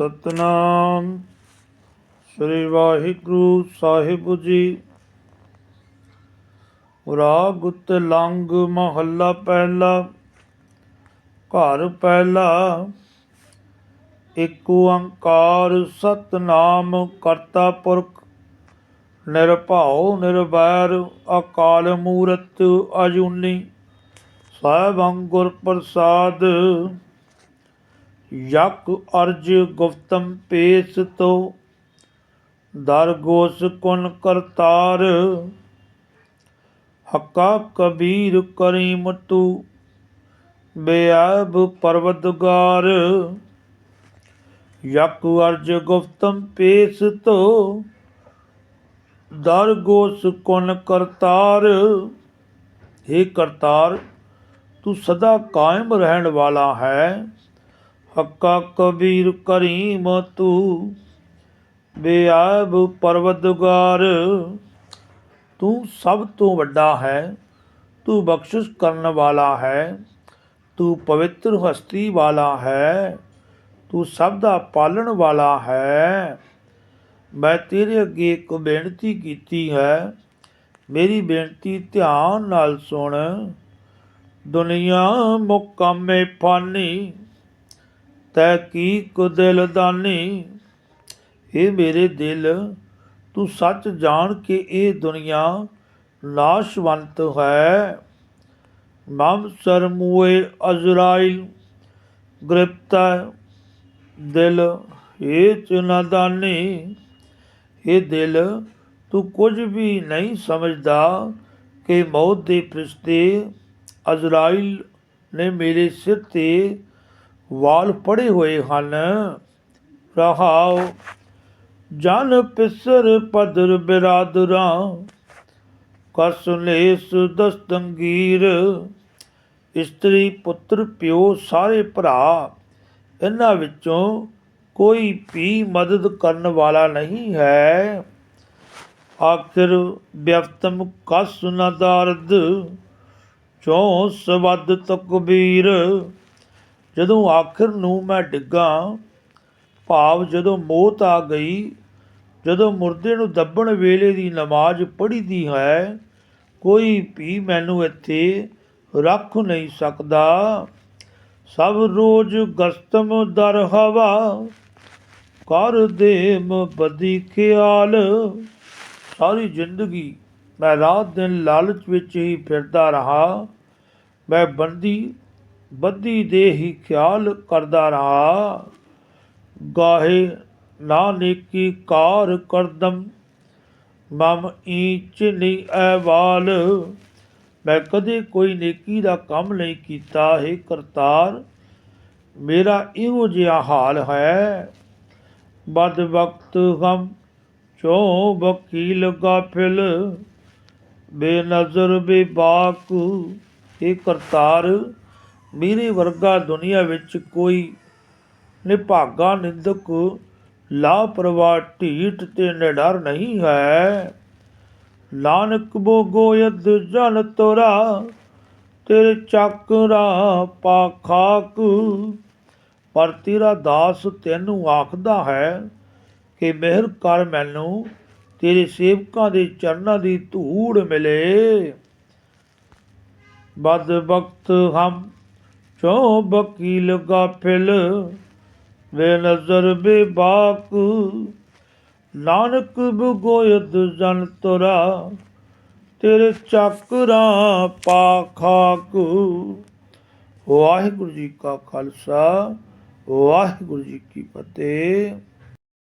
ਸਤਨਾਮ। ਸ੍ਰੀ ਵਾਹਿਗੁਰੂ ਸਾਹਿਬ ਜੀ। ਰਾਗ ਉਤ ਲੰਗ ਮਹੱਲਾ ਪਹਿਲਾ, ਘਰ ਪਹਿਲਾ। ਏਕ ਓੰਕਾਰ ਸਤਨਾਮ ਕਰਤਾ ਪੁਰਖ, ਨਿਰਭਉ ਨਿਰਵੈਰ ਅਕਾਲ ਮੂਰਤ ਅਜੂਨੀ। ਸਾਹਿਬੰ ਗੁਰ ਪ੍ਰਸਾਦ ਯਕ ਅਰਜ ਗੁਫਤਮ ਪੇਸ ਤੋ ਦਰ ਗੋਸ ਕੁਨ ਕਰਤਾਰ, ਹੱਕਾ ਕਬੀਰ ਕਰੀਮ ਤੂ ਬੇਅਬ ਪਰਵਦਗਾਰ। ਯਕ ਅਰਜ ਗੁਫਤਮ ਪੇਸ ਤੋ ਦਰ ਗੋਸ ਕੁਨ ਕਰਤਾਰ। हे ਕਰਤਾਰ, ਤੂੰ ਸਦਾ ਕਾਇਮ ਰਹਿਣ ਵਾਲਾ ਹੈ। ਹੱਕਾ ਕਬੀਰ ਕਰੀਮ ਤੂੰ ਬੇਅਬ ਪਰਵਦਗਾਰ। ਤੂੰ ਸਭ ਤੋਂ ਵੱਡਾ ਹੈ, ਤੂੰ ਬਖਸ਼ਿਸ਼ ਕਰਨ ਵਾਲਾ ਹੈ, ਤੂੰ ਪਵਿੱਤਰ ਹਸਤੀ ਵਾਲਾ ਹੈ, ਤੂੰ ਸਭ ਦਾ ਪਾਲਣ ਵਾਲਾ ਹੈ। ਮੈਂ ਤੇਰੇ ਅੱਗੇ ਇੱਕ ਬੇਨਤੀ ਕੀਤੀ ਹੈ, ਮੇਰੀ ਬੇਨਤੀ ਧਿਆਨ ਨਾਲ ਸੁਣ। ਦੁਨੀਆ ਮੁਕਾਮੇ ਫਾਨੀ ਤੈ ਕੀ ਕੁ ਦਿਲ ਦਾਨੀ? ਇਹ ਮੇਰੇ ਦਿਲ, ਤੂੰ ਸੱਚ ਜਾਣ ਕੇ ਇਹ ਦੁਨੀਆ ਨਾਸ਼ਵੰਤ ਹੈ। ਮਮ ਸਰਮੂਏ ਅਜ਼ਰਾਇਲ, ਗ੍ਰਿਪਤਾ ਦਿਲ ਇਹ ਚਨਾਦਾਨੀ ਇਹ ਦਿਲ, ਤੂੰ ਕੁਝ ਵੀ ਨਹੀਂ ਸਮਝਦਾ ਕਿ ਮੌਤ ਦੇ ਫਰਿਸ਼ਤੇ ਅਜ਼ਰਾਇਲ ਨੇ ਮੇਰੇ ਸਿਰ ਤੇ ਵਾਲ ਫੜੇ ਹੋਏ ਹਨ। ਰਹਾਉ, ਜਨ ਪਿਸਰ ਪਦਰ ਬਿਰਾਦਰਾਂ ਕਸਲੇਸ ਦਸਤੰਗੀਰ, ਇਸਤਰੀ ਪੁੱਤਰ ਪਿਓ ਸਾਰੇ ਭਰਾ, ਇਹਨਾਂ ਵਿੱਚੋਂ ਕੋਈ ਵੀ ਮਦਦ ਕਰਨ ਵਾਲਾ ਨਹੀਂ ਹੈ। ਆਖਿਰ ਵਿਅਫਤਮ ਕਸ ਨ ਚੋਂ ਸਵਦ ਤਕਬੀਰ ਜਦੋਂ ਆਖਿਰ ਨੂੰ ਮੈਂ ਡਿੱਗਾ, ਭਾਵ ਜਦੋਂ ਮੌਤ ਆ ਗਈ, ਜਦੋਂ ਮੁਰਦੇ ਨੂੰ ਦੱਬਣ ਵੇਲੇ ਦੀ ਨਮਾਜ਼ ਪੜ੍ਹੀਦੀ ਹੈ, ਕੋਈ ਵੀ ਮੈਨੂੰ ਇੱਥੇ ਰੱਖ ਨਹੀਂ ਸਕਦਾ। ਸਭ ਰੋਜ਼ ਗਸਤਮ ਦਰ ਹਵਾ, ਕਰ ਦੇ ਬਦੀ ਖਿਆਲ। ਸਾਰੀ ਜ਼ਿੰਦਗੀ ਮੈਂ ਰਾਤ ਦਿਨ ਲਾਲਚ ਵਿੱਚ ਹੀ ਫਿਰਦਾ ਰਹਾ। ਮੈਂ ਬੰਦੀ ਬੱਧੀ ਦੇ ਹੀ ਖਿਆਲ ਕਰਦਾ ਰਹਾ। ਗਾਹੇ ਨਾ ਨੇਕੀ ਕਾਰ ਕਰਦਮ, ਮਮ ਈਚ ਨਹੀਂ ਐਵਾਲ ਮੈਂ ਕਦੇ ਕੋਈ ਨੇਕੀ ਦਾ ਕੰਮ ਨਹੀਂ ਕੀਤਾ, ਹੈ ਕਰਤਾਰ, ਮੇਰਾ ਇਹੋ ਜਿਹਾ ਹਾਲ ਹੈ। ਬਦ ਵਕਤ ਹਮ ਚੋ ਵਕੀਲ ਗਾਫਿਲ, ਬੇਨਜ਼ਰ ਬੇਬਾਕ ਇਹ ਕਰਤਾਰ ਮੇਰੇ ਵਰਗਾ ਦੁਨੀਆ ਵਿੱਚ ਕੋਈ ਨਿਭਾਗਾ ਨਿੰਦਕ ਲਾਪਰਵਾਹ ਢੀਠ ਤੇ ਨਿਡਰ ਨਹੀਂ ਹੈ। ਨਾਨਕ ਬੋ ਗੋਇਦ ਜਨ ਤੋਰਾ, ਤੇਰੇ ਚੱਕਰਾ ਪਾ ਖਾਕ। ਪਰ ਤੇਰਾ ਦਾਸ ਤੈਨੂੰ ਆਖਦਾ ਹੈ ਕਿ ਮਿਹਰ ਕਰ ਮੈਨੂੰ, ਤੇਰੇ ਸੇਵਕਾਂ ਦੇ ਚਰਨਾਂ ਦੀ ਧੂੜ ਮਿਲੇ। ਬਦ ਵਕਤ ਹਮ ਚੋ ਵਕੀਲ ਗਾਫਿਲ, ਵੇ ਨਜ਼ਰ ਬੇਬਾਕ। ਨਾਨਕ ਬਗੋਇਦ ਜਨ ਤੋਰਾ, ਤੇਰੇ ਚੱਕਰਾਂ ਪਾ ਖਾਕ। ਵਾਹਿਗੁਰੂ ਜੀ ਕਾ ਖਾਲਸਾ, ਵਾਹਿਗੁਰੂ ਜੀ ਕੀ ਫਤਿਹ।